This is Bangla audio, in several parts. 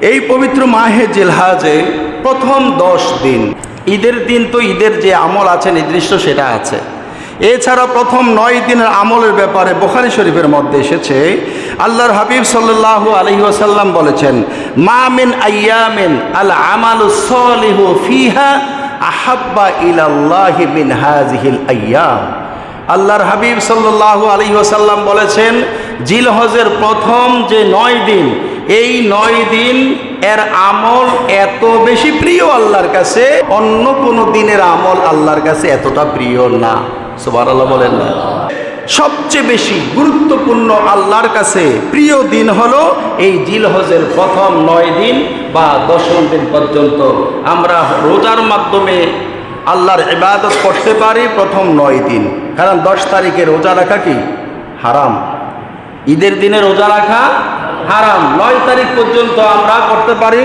এই পবিত্র মাহে জিলহাজে প্রথম দশ দিন। ঈদের দিন তো ঈদের যে আমল আছে, নির্দিষ্ট সেটা আছে। এছাড়া প্রথম নয় দিনের আমলের ব্যাপারে বোখারি শরীফের মধ্যে এসেছে, আল্লাহর হাবিব সাল্লাহ আলহি ওয়াসাল্লাম বলেছেন, মা মিন আইয়ামিন আল আমালু সলিহু ফিহা আহাব্বা ইলাল্লাহি মিন হাজিহিল আইয়াম। আল্লাহর হাবিব সাল্লাহ আলী ওসাল্লাম বলেছেন, জিলহজের প্রথম যে নয় দিন এই নয় দিন এর আমল এত বেশি প্রিয় আল্লাহর কাছে, অন্য কোনো দিনের আমল আল্লাহর কাছে এতটা প্রিয় না। সুবার আল্লাহ বলেন না। সবচেয়ে বেশি গুরুত্বপূর্ণ আল্লাহর কাছে প্রিয় দিন হলো এই জিল হজের প্রথম নয় দিন বা দশম দিন পর্যন্ত। আমরা রোজার মাধ্যমে আল্লাহর ইবাদত করতে পারি প্রথম নয় দিন। কারণ দশ তারিখে রোজা রাখা কি? হারাম। ঈদের দিনে রোজা রাখা হারাম। নয় তারিখ পর্যন্ত আমরা করতে পারি,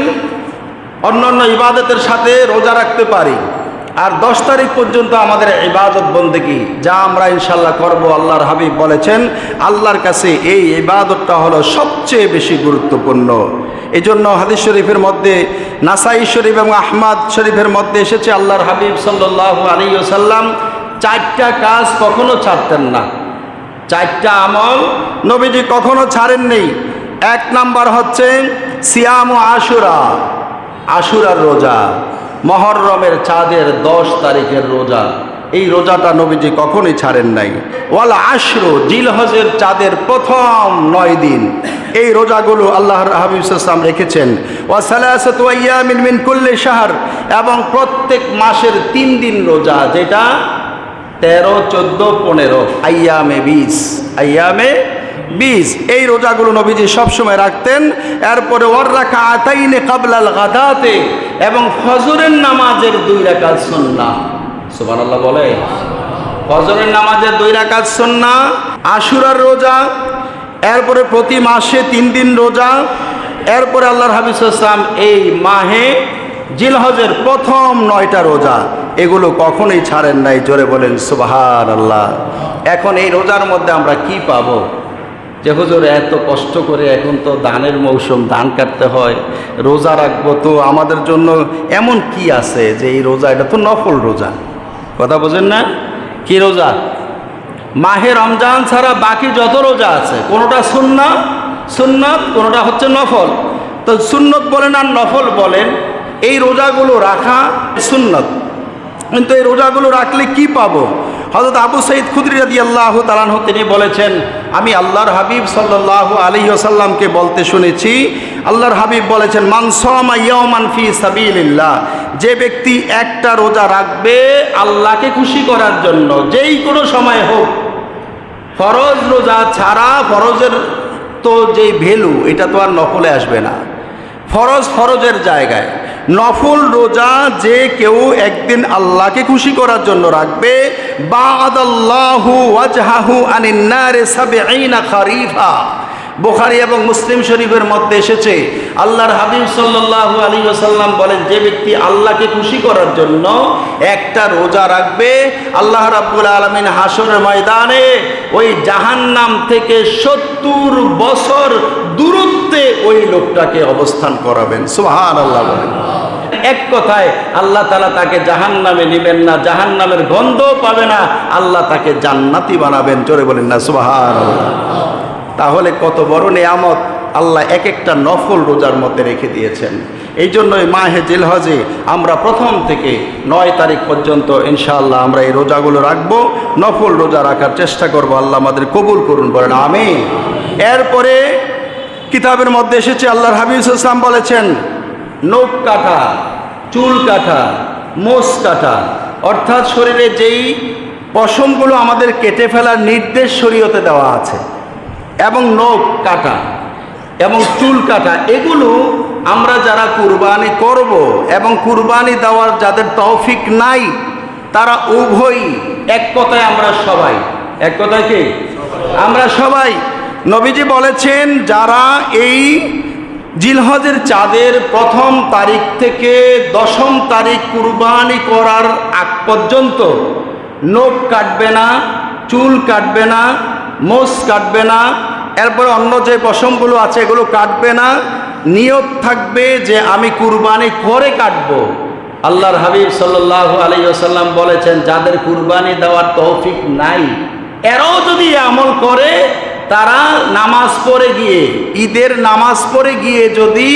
অন্যান্য ইবাদতের সাথে রোজা রাখতে পারি। আর দশ তারিখ পর্যন্ত আমাদের ইবাদত বন্দেগি যা আমরা ইনশাল্লাহ করব, আল্লাহর হাবিব বলেছেন, আল্লাহর কাছে এই ইবাদতটা হলো সবচেয়ে বেশি গুরুত্বপূর্ণ। এই জন্য হাদিস শরীফের মধ্যে, নাসাই শরীফ এবং আহমাদ শরীফের মধ্যে এসেছে, আল্লাহর হাবিব সাল্লাহ আলী সাল্লাম চারটা কাজ কখনো ছাড়তেন না। চারটা আমল নবীজি কখনো ছাড়েননি। এক নাম্বার হচ্ছে সিয়াম আশুরা, আশুরার রোজা, মহরমের চাঁদের দশ তারিখের রোজা। এই রোজাটা নবীজি কখনই ছাড়েন নাই। ওয়াল আশরু, জিলহজের চাঁদের প্রথম নয় দিন। এই রোজাগুলো আল্লাহর হাবিবাম রেখেছেন। মিন কুল্লি শাহর, এবং প্রত্যেক মাসের তিন দিন রোজা, যেটা তেরো, চোদ্দ, পনেরো, আইয়ামে বিশ, আইয়ামে বিশ এই রোজাগুলো নবীজি সবসময় রাখতেন। এরপরে ওর রাখা আতাইনে কাবলাল গাদাতে এবং ফজরের নামাজের দুই রাকাত সুন্না সুবান আল্লাহ বলে? ফজরের নামাজের দুই রাকাত সুন্না আশুরার রোজা, এরপরে প্রতি মাসে তিন দিন রোজা, এরপরে আল্লাহর হাবিজ ইসলাম এই মাহে জিলহজের প্রথম নয়টা রোজা। এগুলো কখনোই ছাড়েন নাই, জোরে বলেন সুবাহার আল্লাহ এখন এই রোজার মধ্যে আমরা কি পাবো? যে হুজুর এত কষ্ট করে এখন তো ধানের মৌসুম, ধান কাটতে হয়, রোজা রাখব, তো আমাদের জন্য এমন কি আছে যে এই রোজা, এটা তো নফল রোজা? কথা বোঝেন না? কি রোজা? মাহে রমজান ছাড়া বাকি যত রোজা আছে, কোনোটা সুন্না? সুন্নত, কোনোটা হচ্ছে নফল। তো সুন্নত বলেন আর নফল বলেন, এই রোজাগুলো রাখা সুন্নত। কিন্তু এই রোজাগুলো রাখলে কি পাবো? হজরত আবু সঈদ খুদরি রাদি আল্লাহ তালানহ তিনি বলেছেন, আমি আল্লাহর হাবিব সাল্লাহ আলী আসাল্লামকে বলতে শুনেছি, আল্লাহর হাবিব বলেছেন মানসমা ইয়মান ফি সাবিল্লাহ যে ব্যক্তি একটা রোজা রাখবে আল্লাহকে খুশি করার জন্য, যেই কোনো সময় হোক। ফরজ রোজা ছাড়া ফরজের তো যেই ভ্যালু, এটা তো আর নকলে আসবে না। ফরজ ফরজের জায়গায় নফল রোজা যে কেউ একদিন আল্লাহকে খুশি করার জন্য রাখবে খারিফা। বোখারি এবং মুসলিম শরীফের মধ্যে এসেছে, আল্লাহর হাবিব সাল্লাল্লাহু আলী ওসাল্লাম বলেন, যে ব্যক্তি আল্লাহকে খুশি করার জন্য একটা রোজা রাখবে, আল্লাহ রাব্বুল আলমিন হাসরের ময়দানে ওই জাহান্নাম থেকে সত্তর বছর দূরত্বে ওই লোকটাকে অবস্থান করাবেন। সুহান আল্লাহ বলেন। এক কথায় আল্লাহ তালা তাকে জাহান নামে নেবেন না জাহান নামের গন্ধ পাবে না, আল্লাহ তাকে জান্নাতি বানাবেন, জোরে বলেন না সুবাহান তাহলে কত বড় নেয়ামত, আল্লাহ এক একটা নফল রোজার মধ্যে রেখে দিয়েছেন। এই জন্যই মাহে জিলহজে আমরা প্রথম থেকে নয় তারিখ পর্যন্ত ইনশাআল্লাহ আমরা এই রোজাগুলো রাখব, নফল রোজা রাখার চেষ্টা করব, আল্লাহ আমাদের কবুল করুন, বলেন আমি এরপরে কিতাবের মধ্যে এসেছে, আল্লাহর হাবিব ইসলাম বলেছেন নখ কাটা চুল কাটা মোষ কাটা অর্থাৎ শরীরে যেই পশমগুলো আমাদের কেটে ফেলার নির্দেশ শরীয়তে দেওয়া আছে এবং নখ কাটা এবং চুল কাটা এগুলো আমরা যারা কুরবানি করব এবং কুরবানি দেওয়ার যাদের তৌফিক নাই তারা উভয়ই এক কথায় আমরা সবাই। এক কথায় কি? আমরা সবাই। নবীজি বলেছেন যারা এই জিলহজের চাঁদের প্রথম তারিখ থেকে দশম তারিখ কুরবানি করার আগ পর্যন্ত নখ কাটবে না, চুল কাটবে না, মোষ কাটবে না, এরপরে অন্য যে পশমগুলো আছে এগুলো কাটবে না। নিয়ত থাকবে যে আমি কুরবানি করে কাটব। আল্লাহর হাবিব সাল্লাহ আলী আসাল্লাম বলেছেন, যাদের কুরবানি দেওয়ার তৌফিক নাই, এরাও যদি আমল করে তারা নামাজ পড়ে গিয়ে, ঈদের নামাজ পড়ে গিয়ে যদি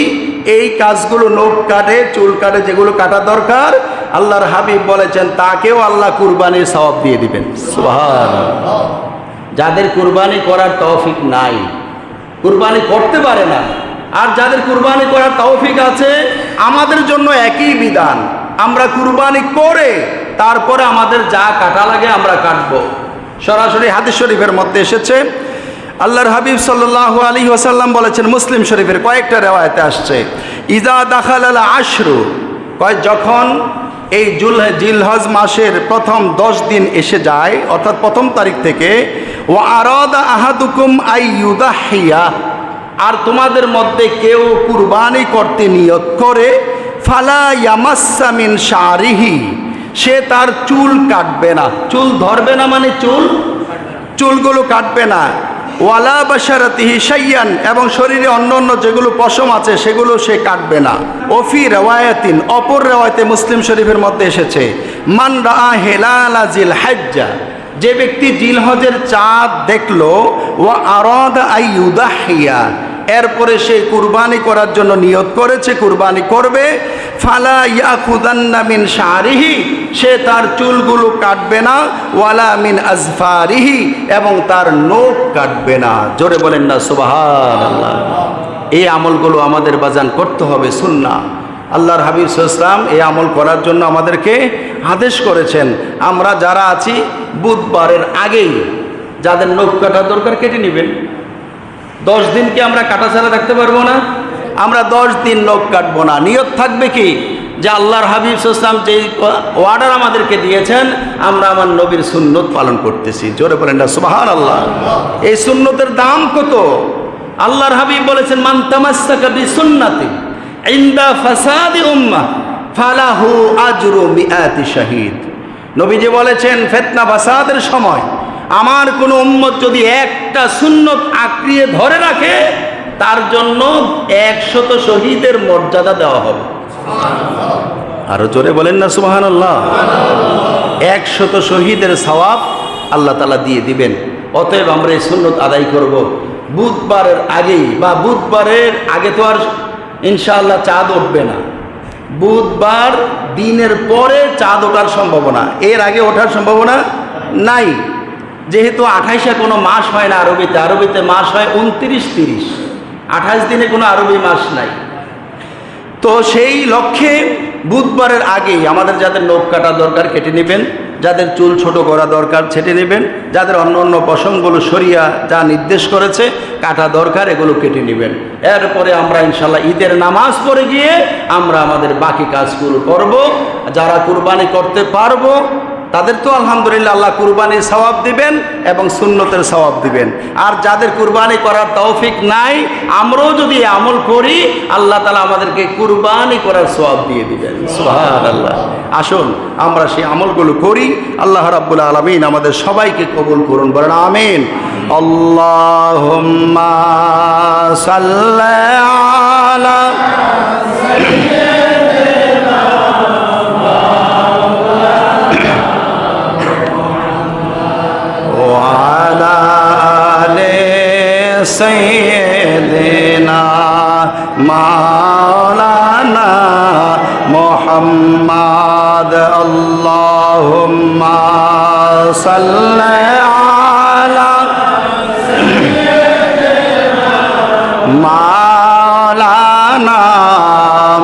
এই কাজগুলো নোখ কাটে, চুল কাটে, যেগুলো কাটা দরকার, আল্লাহর হাবিব বলেছেন, তাকেও আল্লাহ কুরবানির সওয়াব দিয়ে দিবেন। যাদের কুরবানি করার তৌফিক নাই, কুরবানি করতে পারে না, আর যাদের কুরবানি করার তৌফিক আছে, আমাদের জন্য একই বিধান, আমরা কুরবানি করে, তারপরে আমাদের যা কাটা লাগে আমরা কাটবো সরাসরি হাদিস শরীফের মধ্যে এসেছে আল্লাহর হাবিব সাল্লাহ আলী ওসাল্লাম বলেছেন, মুসলিম শরীফের কয়েকটা রেওয়ায়তে আসছে। ইজা দাখাল আল আশরু, কয় যখন এই জুল জিলহজ মাসের প্রথম দশ দিন এসে যায়, অর্থাৎ প্রথম তারিখ থেকে ও আরদা আহাদুকুম আই ইউদাহিয়া, আর তোমাদের মধ্যে কেউ কুরবানি করতে নিয়ত করে, ফালা ইয়ামাসামিন শারিহি, সে তার চুল কাটবে না। চুল ধরবে না মানে চুল? চুলগুলো কাটবে না। ওয়ালা বাসারাতিহি সাইয়ান এবং শরীরে অন্য অন্য যেগুলো পশম আছে, সেগুলো সে কাটবে না। ওফি রেওয়ায়াতিন, অপর রেওয়ায়তে মুসলিম শরীফের মধ্যে এসেছে, মান রা হেলালা জিল হাজ্জা যে ব্যক্তি জিলহজের চাঁদ দেখল ও আরদ আই ইউদাহিয়া এরপরে সে কুরবানি করার জন্য নিয়ত করেছে, কুরবানি করবে। ফালা ইয়াকুদান্না মিন শারিহি সে তার চুলগুলো কাটবে না, ওয়ালা মিন আজফারিহি, এবং তার নখ কাটবে না। জোরে বলেন না, সুবহানাল্লাহ। এই আমলগুলো আমাদের বাজান করতে হবে সুন্না আল্লাহর হাবিব ইসলাম এই আমল করার জন্য আমাদেরকে আদেশ করেছেন। আমরা যারা আছি, বুধবারের আগেই যাদের নখ কাটা দরকার কেটে নেবেন। দশ দিন কি আমরা কাটা ছাড়া রাখতে পারব না? আমরা দশ দিন নখ কাটবো না। নিয়ত থাকবে কি? যে আল্লাহর হাবিব ইসলাম যে অর্ডার আমাদেরকে দিয়েছেন, আমরা আমার নবীর সুন্নত পালন করতেছি। জোরে বলেন না সুবাহান আল্লাহ এই সুন্নতের দাম কত? আল্লাহর হাবিব বলেছেন, মান তামাসসাকা বি সুন্নাতি ইন্দা ফাসাদি উম্মাহ ফালাহু আজরু মিআতি শাহিদ। নবীজি বলেছেন ফেতনা ফাসাদের সময় আমার কোনো উম্মত যদি একটা সুন্নত আঁকড়িয়ে ধরে রাখে, তার জন্য একশত শহীদের মর্যাদা দেওয়া হবে। আরও জোরে বলেন না সুবাহান আল্লাহ একশত শহীদের সওয়াব আল্লাহ তালা দিয়ে দিবেন। অতএব আমরা এই সুন্নত আদায় করব। বুধবারের আগেই বা বুধবারের আগে তো আর ইনশাআল্লাহ চাঁদ উঠবে না। বুধবার দিনের পরে চাঁদ ওঠার সম্ভাবনা। এর আগে ওঠার সম্ভাবনা নাই। যেহেতু আঠাইশে কোনো মাস হয় না আরবিতে আরবিতে মাস হয় উনত্রিশ তিরিশ। আঠাইশ দিনে কোনো আরবি মাস নাই। তো সেই লক্ষ্যে বুধবারের আগেই আমাদের যাদের নখ কাটা দরকার কেটে নেবেন, যাদের চুল ছোট করা দরকার ছেটে নেবেন, যাদের অন্য অন্য পশমগুলো সরিয়া যা নির্দেশ করেছে, কাটা দরকার, এগুলো কেটে নেবেন। এরপরে আমরা ইনশাল্লাহ ঈদের নামাজ পড়ে গিয়ে আমরা আমাদের বাকি কাজগুলো করব। যারা কুরবানি করতে পারব তাদের তো আলহামদুলিল্লাহ আল্লাহ কুরবানির সওয়াব দিবেন এবং সুন্নতের সওয়াব দিবেন। আর যাদের কুরবানি করার তৌফিক নাই, আমরাও যদি আমল করি, আল্লাহ তালা আমাদেরকে কুরবানি করার সওয়াব দিয়ে দিবেন। আল্লাহ আসুন, আমরা সেই আমলগুলো করি। আল্লাহ রাব্বুল আলমিন আমাদের সবাইকে কবুল করুন, বলেন আমিন। আল্লাহ সাল্লাহ সৈয়দেনা মাওলানা মোহাম্মদ আল্লাহুম্মা সাল্লি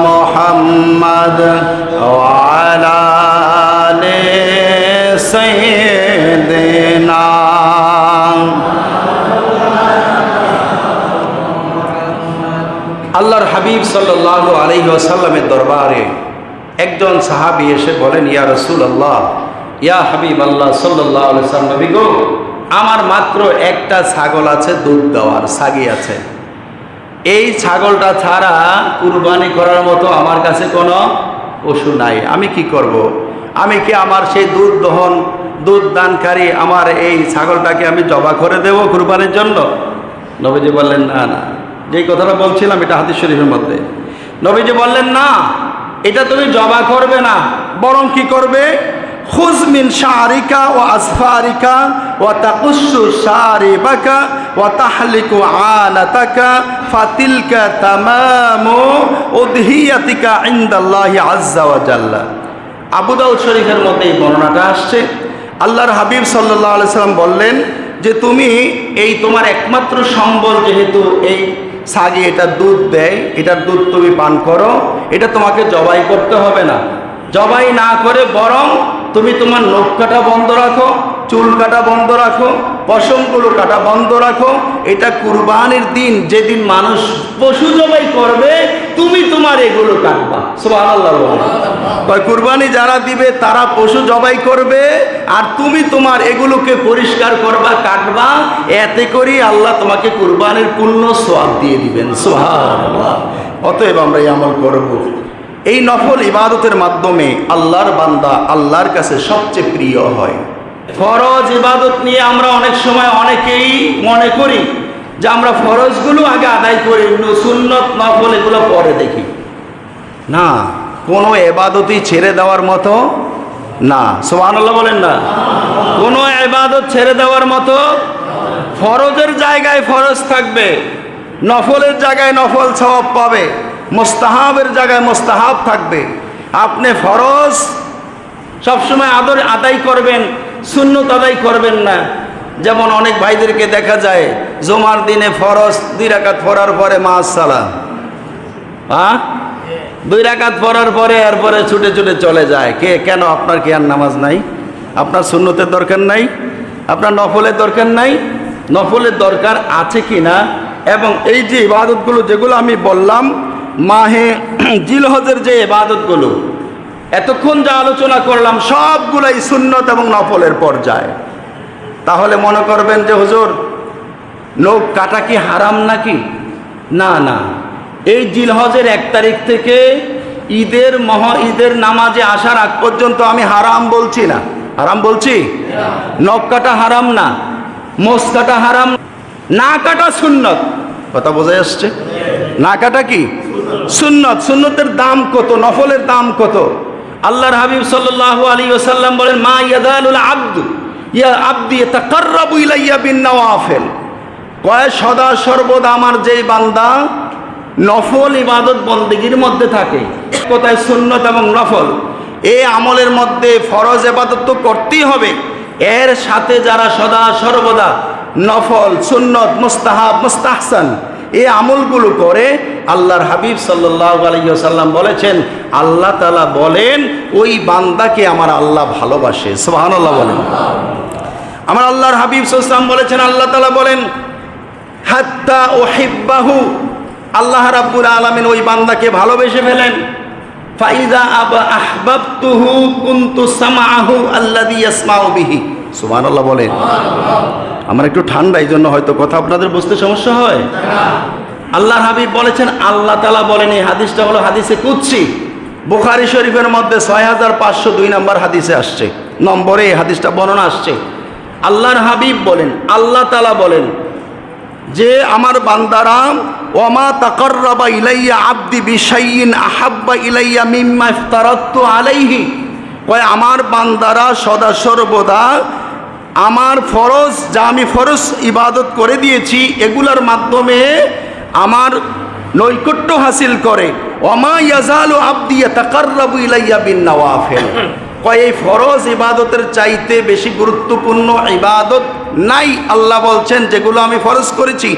মোহাম্মদ সাল্লাহ দরবারে একজন সাহাবি এসে বলেন, ইয়া রসুল আল্লাহ ইয়া হাবিব আল্লাহ সাল্লাহ নবী গো, আমার মাত্র একটা ছাগল আছে, দুধ দেওয়ার সাগি আছে। এই ছাগলটা ছাড়া কুরবানি করার মতো আমার কাছে কোনো পশু নাই। আমি কি করব। আমি কি আমার সেই দুধ দহন, দুধ দানকারী আমার এই ছাগলটাকে আমি জবা করে দেব কুরবানির জন্য? নবীজি বললেন, না না। যে কথাটা বলছিলাম, এটা হাদিস শরীফের মধ্যে। নবীজি বললেন, না, এটা তুমি জবা করবে না, বরং কি করবে? খুজমিন শারিকা ও আসফারিকা ও তাকুসু শারিবাকা ও তাহলিকু আনাতাকা ফাতিলকা তামামু উদহিয়াতিকা ইনদাল্লাহি আজ্জা ওয়া জাল্লা। আবু শরীফের মধ্যে এই বর্ণনাটা আসছে। আল্লাহর হাবিব সাল্লাহ সাল্লাম বললেন যে, তুমি এই তোমার একমাত্র সম্বল যেহেতু এই সাগি এটা দুধ দেয়, এটার দুধ তুমি পান করো, এটা তোমাকে জবাই করতে হবে না। জবাই না করে বরং তুমি তোমার নখ কাটা বন্ধ রাখো, চুল কাটা বন্ধ রাখো, পশমগুলো কাটা বন্ধ রাখো, এটা কুরবানির দিন, যেদিন মানুষ পশু জবাই করবে, তুমি তোমার এগুলো কাটবা। কয়, কুরবানি যারা দিবে, তারা পশু জবাই করবে, আর তুমি তোমার এগুলোকে পরিষ্কার করবা, কাটবা, এতে করেই আল্লাহ তোমাকে কুরবানির পূর্ণ সোয়াব দিয়ে দিবেন। সুবহানাল্লাহ। অতএব আমরা এই আমল করব। এই নফল ইবাদতের মাধ্যমে আল্লাহর বান্দা আল্লাহর কাছে সবচেয়ে প্রিয় হয়। ফরজ ইবাদত নিয়ে আমরা অনেক সময় অনেকেই মনে করি যে আমরা ফরজগুলো আগে আদায় করি সুন্নত নফল এগুলো পরে দেখি। না কোনো এবাদতই ছেড়ে দেওয়ার মতো না। সোহানুল্লাহ বলেন না। কোনো এবাদত ছেড়ে দেওয়ার মতো ফরজের জায়গায় ফরজ থাকবে নফলের জায়গায় নফল সওয়াব পাবে। মোস্তাহাবের জায়গায় মোস্তাহাব থাকবে। আপনি ফরজ, সবসময় আদর আদায় করবেন শূন্যত আদায় করবেন না। যেমন অনেক ভাইদেরকে দেখা যায়, জমার দিনে ফরজ, দুই রাকাত পড়ার পরে মা সালাম হ্যাঁ? দুই রাকাত পড়ার পরে এরপরে ছুটে ছুটে চলে যায়। কে, কেন? আপনার কি আর নামাজ নাই? আপনার শূন্যতের দরকার নাই? আপনার নফলের দরকার নাই? নফলের দরকার আছে কি না এবং এই যে ইবাদতগুলো যেগুলো আমি বললাম মাহে জিলহজের যে ইবাদতগুলো, এতক্ষণ যা আলোচনা করলাম, সবগুলাই সুন্নত এবং নফলের পর্যায়ে। তাহলে মনে করবেন যে, হুজুর নখ কাটা কি হারাম নাকি? না না। এই জিলহজের এক তারিখ থেকে ঈদের মহা, ঈদের নামাজে আসার আগ পর্যন্ত আমি হারাম বলছি না। হারাম বলছি? নখ কাটা হারাম না, মোষ কাটা হারাম না কাটা সুন্নত। কথা বোঝা যাচ্ছে? না কাটা কি? সুন্নত, সুন্নতের দাম কত, নফলের দাম কত? আল্লাহর হাবিব সাল্লাহ আলী ওসাল্লাম বলেন, মা ইয়াদালুল আব্দু, ইয়া আব্দি তাকাররাবু ইলাইয়া বিন নওয়াফিল কয়, সদা সর্বদা আমার যেই বান্দা নফল ইবাদত বন্দেগীর মধ্যে থাকে। কোথায় সুন্নত এবং নফল? এই আমলের মধ্যে ফরজ এবাদত তো করতেই হবে। এর সাথে যারা সদা সর্বদা নফল, সুন্নত, মুস্তাহাব, মুস্তাহসান এই আমলগুলো করে আল্লাহর হাবিব সাল্লাহ আলাইসাল্লাম বলেছেন, আল্লাহ তালা বলেন, ওই বান্দাকে আমার আল্লাহ ভালোবাসে। সোহানাল্লাহ বলেন। আমার আল্লাহর হাবিব সাল্লাম বলেছেন, আল্লাহ তালা বলেন, হাত্তা ও হিব্বাহু আল্লাহ রাব্বুল আলমিন ওই বান্দাকে ভালোবেসে ফেলেন ফাইদা আবা আহবাবতুহু কুনতু সামাহু আল্লাযী ইয়াসমাউ সুবহানাল্লাহ বলেন। আমার একটু ঠান্ডা এই জন্য হয়তো কথা আপনাদের বুঝতে সমস্যা হয়। আল্লাহ হাবিব বলেছেন, আল্লাহ তালা বলেন, এই হাদিসটা হলো হাদিসে কুচ্ছি বুখারি শরীফের মধ্যে ছয় হাজার পাঁচশো দুই নম্বর হাদিসে আসছে। নম্বরে এই হাদিসটা বর্ণনা আসছে। আল্লাহর হাবিব বলেন, আল্লাহ তালা বলেন, যে আমার বান্দারা ওমা তাকর্রাবা ইলাইয়া আব্দি বিশাইন আহাব্বা ইলাইয়া মিম্মা ইফতারাত্তু আলাইহি। কয়, আমার বান্দারা সদা সর্বদা আমার ফরজ, যা আমি ফরজ ইবাদত করে দিয়েছি, এগুলার মাধ্যমে আমার নৈকট্য হাসিল করে। ওমা ইয়াজালু আব্দি তাকাররাবু ইলাইয়া বিন নওয়াফিল। কয়, এই ফরজ ইবাদতের চাইতে বেশি গুরুত্বপূর্ণ ইবাদত নাই, আল্লাহ বলছেন, যেগুলো আমি ফরজ করেছি।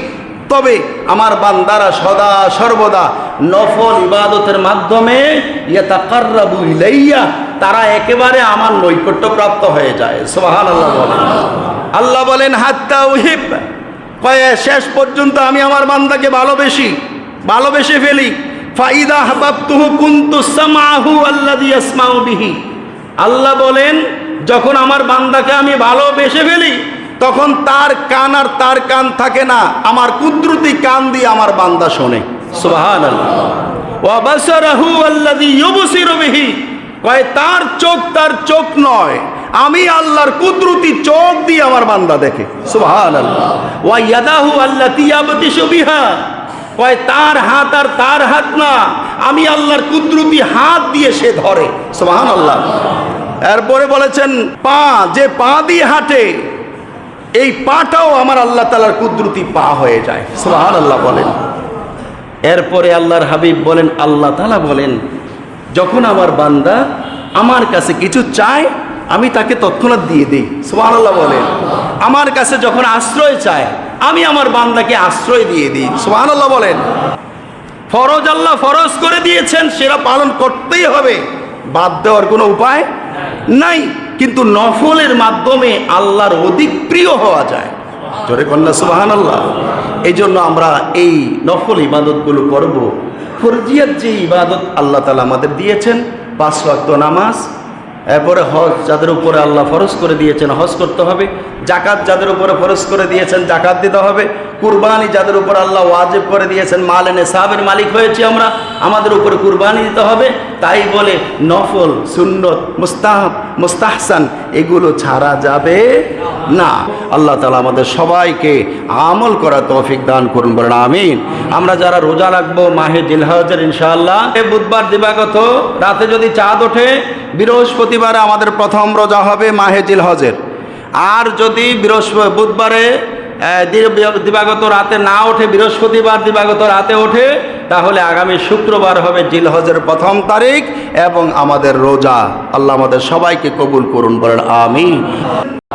তবে আমার বান্দারা সদা সর্বদা নফল ইবাদতের মাধ্যমে ইয়াতাকাররাবু ইলাইয়া তারা একেবারে আমার নৈকট্য প্রাপ্ত হয়ে যায়। সুবহান আল্লাহ বলেন। আল্লাহ বলেন হাত্তা উহিব কয়, শেষ পর্যন্ত আমি আমার বান্দাকে ভালোবেসি, ভালোবেসে ফেলি। ফাইদা বিহি। আল্লাহ বলেন, যখন আমার বান্দাকে আমি ভালোবেসে ফেলি, তখন তার কান আর তার কান থাকে না, আমার কুদরতি কান দিয়ে আমার বান্দা শোনে। সুবাহান কয়, তার চোখ তার চোখ নয়। আমি আল্লাহর কুদরতি চোখ দিয়ে আমার বান্দা দেখে। সুবাহান আল্লাহ ওয়া ইয়াদাহু আল্লাতি ইয়াবতিশু বিহা। কয়, তার হাত আর তার হাত না। আমি আল্লাহর কুদরতি হাত দিয়ে সে ধরে। সোহান আল্লাহ এরপরে বলেছেন, পা, যে পা দিয়ে হাঁটে, এই পাটাও আমার আল্লাহ তালার কুদরতি পা হয়ে যায়। সোহান আল্লাহ বলেন। এরপরে আল্লাহর হাবিব বলেন, আল্লাহ তালা বলেন যখন আমার বান্দা আমার কাছে কিছু চায়, আমি তাকে তৎক্ষণাৎ দিয়ে দিই। সোহান আল্লাহ বলেন। আমার কাছে যখন আশ্রয় চায়, আমি আমার বান্দাকে আশ্রয় দিয়ে দিই। সোহান আল্লাহ বলেন। ফরজ আল্লাহ ফরজ করে দিয়েছেন, সেটা পালন করতেই হবে। বাদ দেওয়ার কোনো উপায় নাই। কিন্তু নফলের মাধ্যমে আল্লাহর অধিক প্রিয় হওয়া যায়। জোরে কন্যা সুবাহান আল্লাহ এই জন্য আমরা এই নফল ইবাদতগুলো করব। ফরজিয়াত যে ইবাদত আল্লাহ তালা আমাদের দিয়েছেন পাঁচ ওয়াক্ত নামাজ এরপরে হজ যাদের উপরে আল্লাহ ফরজ করে দিয়েছেন, হজ করতে হবে। জাকাত যাদের উপরে ফরজ করে দিয়েছেন জাকাত দিতে হবে। কুরবানি যাদের উপর আল্লাহ ওয়াজেব করে দিয়েছেন, মাল এনে সাহাবের মালিক হয়েছি আমরা, আমাদের উপরে কুরবানি দিতে হবে। তাই বলে নফল, সুন্নত মুস্তাহ মুস্তাহসান, এগুলো ছাড়া যাবে না। আল্লাহ তালা আমাদের সবাইকে আমল করা তৌফিক দান করুন, বলেন আমিন। আমরা যারা রোজা রাখব, মাহে জিলহজের ইনশাআল্লাহ বুধবার দিবাগত রাতে যদি চাঁদ ওঠে বৃহস্পতিবারে আমাদের প্রথম রোজা হবে মাহে জিলহজের। আর যদি বৃহস্পতি বুধবারে দিবাগত রাতে না ওঠে, বৃহস্পতিবার দিবাগত রাতে ওঠে, তাহলে আগামী শুক্রবার হবে জিলহজের প্রথম তারিখ এবং আমাদের রোজা। আল্লাহ আমাদের সবাইকে কবুল করুন, বলেন আমি